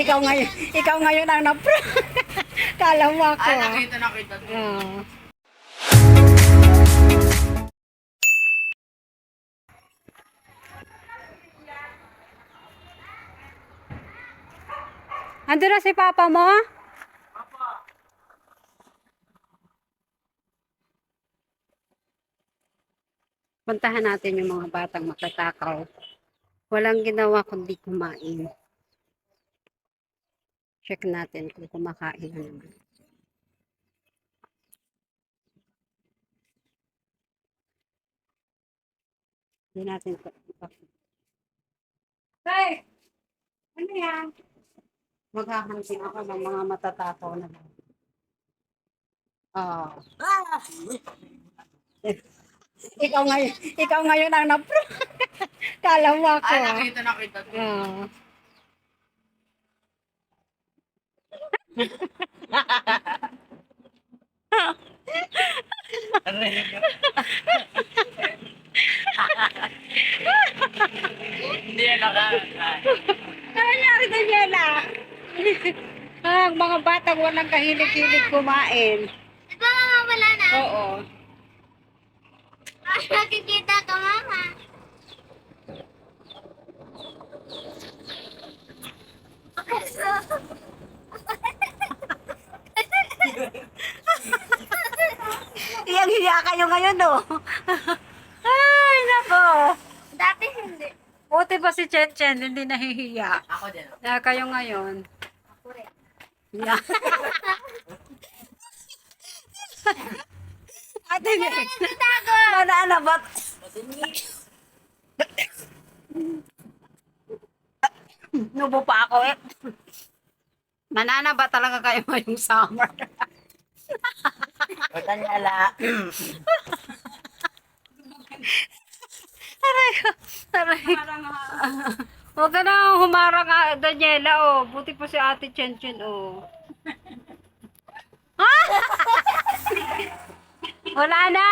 ikaw ngayon, ikaw ngayon ang napro. Kala mo ako. Ah. nakita, nakita. Oo. Ando na si papa mo? Puntahan natin yung mga batang matatakaw. Walang ginawa kundi kumain. Check natin kung kumakain na naman. Hindi natin. Hey! Ano yan? Maghahanting ako ng mga matatakaw na lang. Ah. ikaw ngayon, ikaw ngayon ang napro. Kala mo ako. Ay, ah. nakita, nakita. Oo. Hindi yan naka... Nangyari, Daniela? ah, ang mga batang walang kahilig-hilig kumain. Di ba wala na? Oo. Nakikita ka Iyang-hiya kayo ngayon, no? Ay, nako. Dati hindi. Buti ba si Chen Chen, hindi nahihiya. Ako din. Na kayo ngayon. Ako rin. Yeah. Ate, Tago! Manana ba? Nubo pa ako eh. Manana ba talaga kayo ngayong summer? Bata niya ala. Aray ko. Aray. Huwag ka na humarang ah, Daniela oh. Buti pa si ate Chen Chen oh. Wala na.